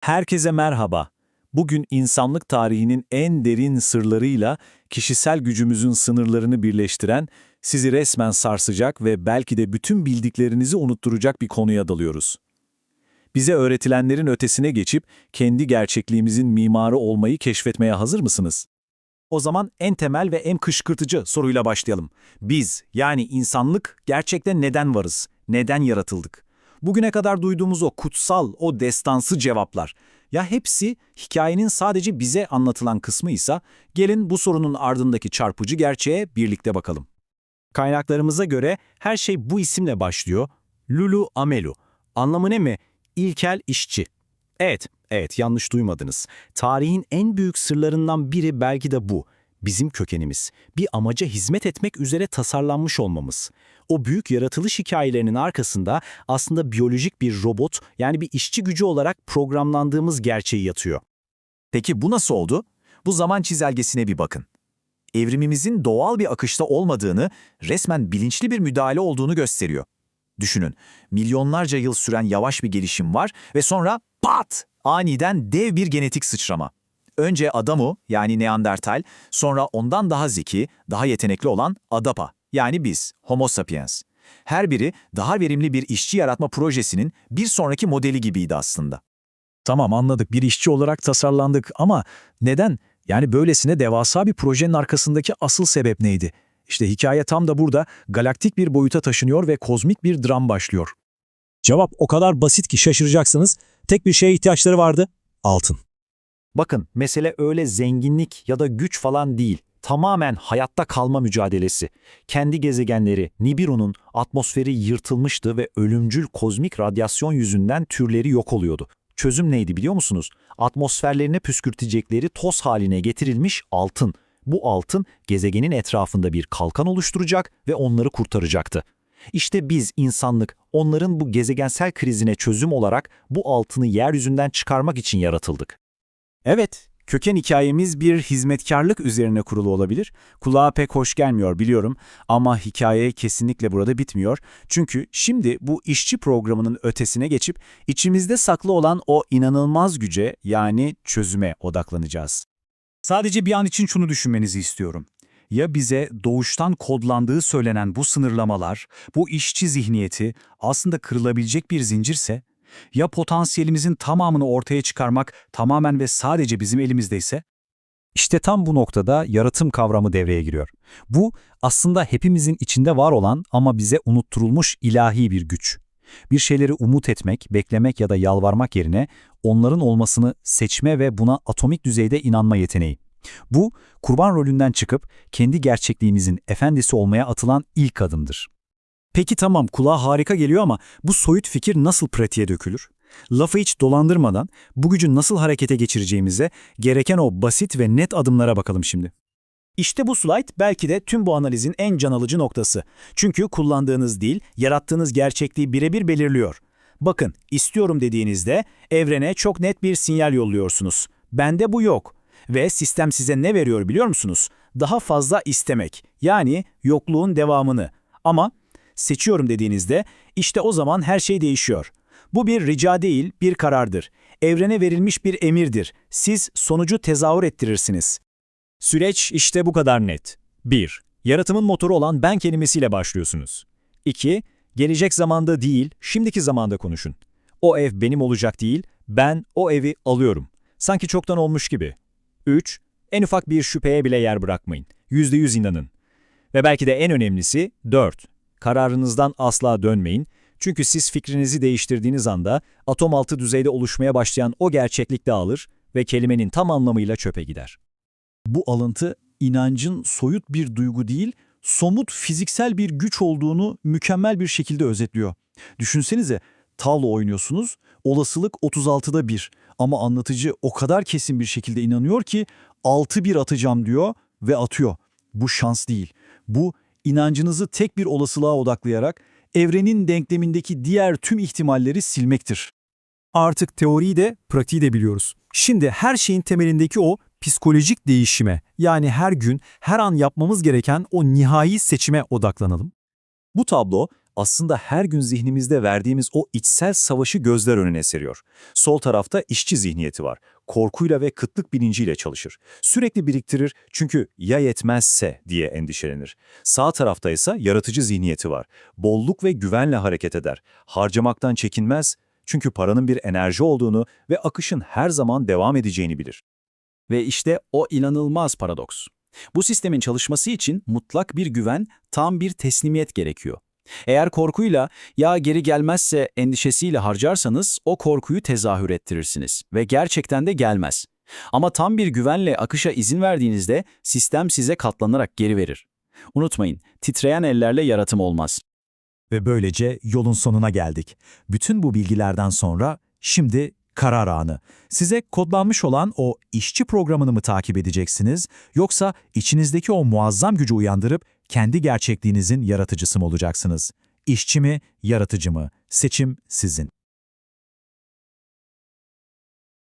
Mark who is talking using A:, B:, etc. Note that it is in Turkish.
A: Herkese merhaba. Bugün insanlık tarihinin en derin sırlarıyla kişisel gücümüzün sınırlarını birleştiren, sizi resmen sarsacak ve belki de bütün bildiklerinizi unutturacak bir konuya dalıyoruz. Bize öğretilenlerin ötesine geçip kendi gerçekliğimizin mimarı olmayı keşfetmeye hazır mısınız? O zaman en temel ve en kışkırtıcı soruyla başlayalım. Biz, yani insanlık gerçekten neden varız? Neden yaratıldık? Bugüne kadar duyduğumuz o kutsal, o destansı cevaplar. Ya hepsi hikayenin sadece bize anlatılan kısmı ise gelin bu sorunun ardındaki çarpıcı gerçeğe birlikte bakalım. Kaynaklarımıza göre her şey bu isimle başlıyor. Lulu Amelu. Anlamı ne mi? İlkel işçi. Evet, evet yanlış duymadınız. Tarihin en büyük sırlarından biri belki de bu. Bizim kökenimiz. Bir amaca hizmet etmek üzere tasarlanmış olmamız. O büyük yaratılış hikayelerinin arkasında aslında biyolojik bir robot yani bir işçi gücü olarak programlandığımız gerçeği yatıyor. Peki bu nasıl oldu? Bu zaman çizelgesine bir bakın. Evrimimizin doğal bir akışta olmadığını, resmen bilinçli bir müdahale olduğunu gösteriyor. Düşünün, milyonlarca yıl süren yavaş bir gelişim var ve sonra pat! Aniden dev bir genetik sıçrama. Önce Adamu yani Neandertal, sonra ondan daha zeki, daha yetenekli olan Adapa yani biz, Homo sapiens. Her biri daha verimli bir işçi yaratma projesinin bir sonraki modeli gibiydi aslında. Tamam anladık bir işçi olarak tasarlandık ama neden? Yani böylesine devasa bir projenin arkasındaki asıl sebep neydi? İşte hikaye tam da burada galaktik bir boyuta taşınıyor ve kozmik bir dram başlıyor.
B: Cevap o kadar basit ki şaşıracaksınız. Tek bir şeye ihtiyaçları vardı. Altın.
A: Bakın mesele öyle zenginlik ya da güç falan değil. Tamamen hayatta kalma mücadelesi. Kendi gezegenleri Nibiru'nun atmosferi yırtılmıştı ve ölümcül kozmik radyasyon yüzünden türleri yok oluyordu. Çözüm neydi biliyor musunuz? Atmosferlerine püskürtecekleri toz haline getirilmiş altın. Bu altın gezegenin etrafında bir kalkan oluşturacak ve onları kurtaracaktı. İşte biz insanlık onların bu gezegensel krizine çözüm olarak bu altını yeryüzünden çıkarmak için yaratıldık. Evet, köken hikayemiz bir hizmetkarlık üzerine kurulu olabilir. Kulağa pek hoş gelmiyor biliyorum ama hikaye kesinlikle burada bitmiyor. Çünkü şimdi bu işçi programının ötesine geçip içimizde saklı olan o inanılmaz güce yani çözüme odaklanacağız. Sadece bir an için şunu düşünmenizi istiyorum. Ya bize doğuştan kodlandığı söylenen bu sınırlamalar, bu işçi zihniyeti aslında kırılabilecek bir zincirse, ya potansiyelimizin tamamını ortaya çıkarmak tamamen ve sadece bizim elimizdeyse? İşte tam bu noktada yaratım kavramı devreye giriyor. Bu aslında hepimizin içinde var olan ama bize unutturulmuş ilahi bir güç. Bir şeyleri umut etmek, beklemek ya da yalvarmak yerine onların olmasını seçme ve buna atomik düzeyde inanma yeteneği. Bu, kurban rolünden çıkıp kendi gerçekliğimizin efendisi olmaya atılan ilk adımdır. Peki tamam kulağa harika geliyor ama bu soyut fikir nasıl pratiğe dökülür? Lafı hiç dolandırmadan bu gücü nasıl harekete geçireceğimize gereken o basit ve net adımlara bakalım şimdi. İşte bu slide belki de tüm bu analizin en can alıcı noktası. Çünkü kullandığınız dil, yarattığınız gerçekliği birebir belirliyor. Bakın, istiyorum dediğinizde evrene çok net bir sinyal yolluyorsunuz. Bende bu yok. Ve sistem size ne veriyor biliyor musunuz? Daha fazla istemek. Yani yokluğun devamını. Ama seçiyorum dediğinizde işte o zaman her şey değişiyor. Bu bir rica değil, bir karardır. Evrene verilmiş bir emirdir. Siz sonucu tezahür ettirirsiniz.
B: Süreç işte bu kadar net. 1. Yaratımın motoru olan ben kelimesiyle başlıyorsunuz. 2. Gelecek zamanda değil, şimdiki zamanda konuşun. O ev benim olacak değil, ben o evi alıyorum. Sanki çoktan olmuş gibi. 3. En ufak bir şüpheye bile yer bırakmayın. %100 inanın. Ve belki de en önemlisi 4. Kararınızdan asla dönmeyin. Çünkü siz fikrinizi değiştirdiğiniz anda atom altı düzeyde oluşmaya başlayan o gerçeklik dağılır ve kelimenin tam anlamıyla çöpe gider.
C: Bu alıntı inancın soyut bir duygu değil, somut fiziksel bir güç olduğunu mükemmel bir şekilde özetliyor. Düşünsenize, tavla oynuyorsunuz, olasılık 36'da 1 ama anlatıcı o kadar kesin bir şekilde inanıyor ki 6-1 atacağım diyor ve atıyor. Bu şans değil. Bu inancınızı tek bir olasılığa odaklayarak evrenin denklemindeki diğer tüm ihtimalleri silmektir.
B: Artık teoriyi de pratiği de biliyoruz. Şimdi her şeyin temelindeki o psikolojik değişime yani her gün her an yapmamız gereken o nihai seçime odaklanalım. Bu tablo
D: aslında her gün zihnimizde verdiğimiz o içsel savaşı gözler önüne seriyor. Sol tarafta işçi zihniyeti var. Korkuyla ve kıtlık bilinciyle çalışır. Sürekli biriktirir çünkü ya yetmezse diye endişelenir. Sağ tarafta ise yaratıcı zihniyeti var. Bolluk ve güvenle hareket eder. Harcamaktan çekinmez çünkü paranın bir enerji olduğunu ve akışın her zaman devam edeceğini bilir.
E: Ve işte o inanılmaz paradoks. Bu sistemin çalışması için mutlak bir güven, tam bir teslimiyet gerekiyor. Eğer korkuyla ya geri gelmezse endişesiyle harcarsanız o korkuyu tezahür ettirirsiniz ve gerçekten de gelmez. Ama tam bir güvenle akışa izin verdiğinizde sistem size katlanarak geri verir. Unutmayın, titreyen ellerle yaratım olmaz.
F: Ve böylece yolun sonuna geldik. Bütün bu bilgilerden sonra şimdi karar anı. Size kodlanmış olan o işçi programını mı takip edeceksiniz yoksa içinizdeki o muazzam gücü uyandırıp kendi gerçekliğinizin yaratıcısı mı olacaksınız? İşçi mi, yaratıcı mı? Seçim sizin.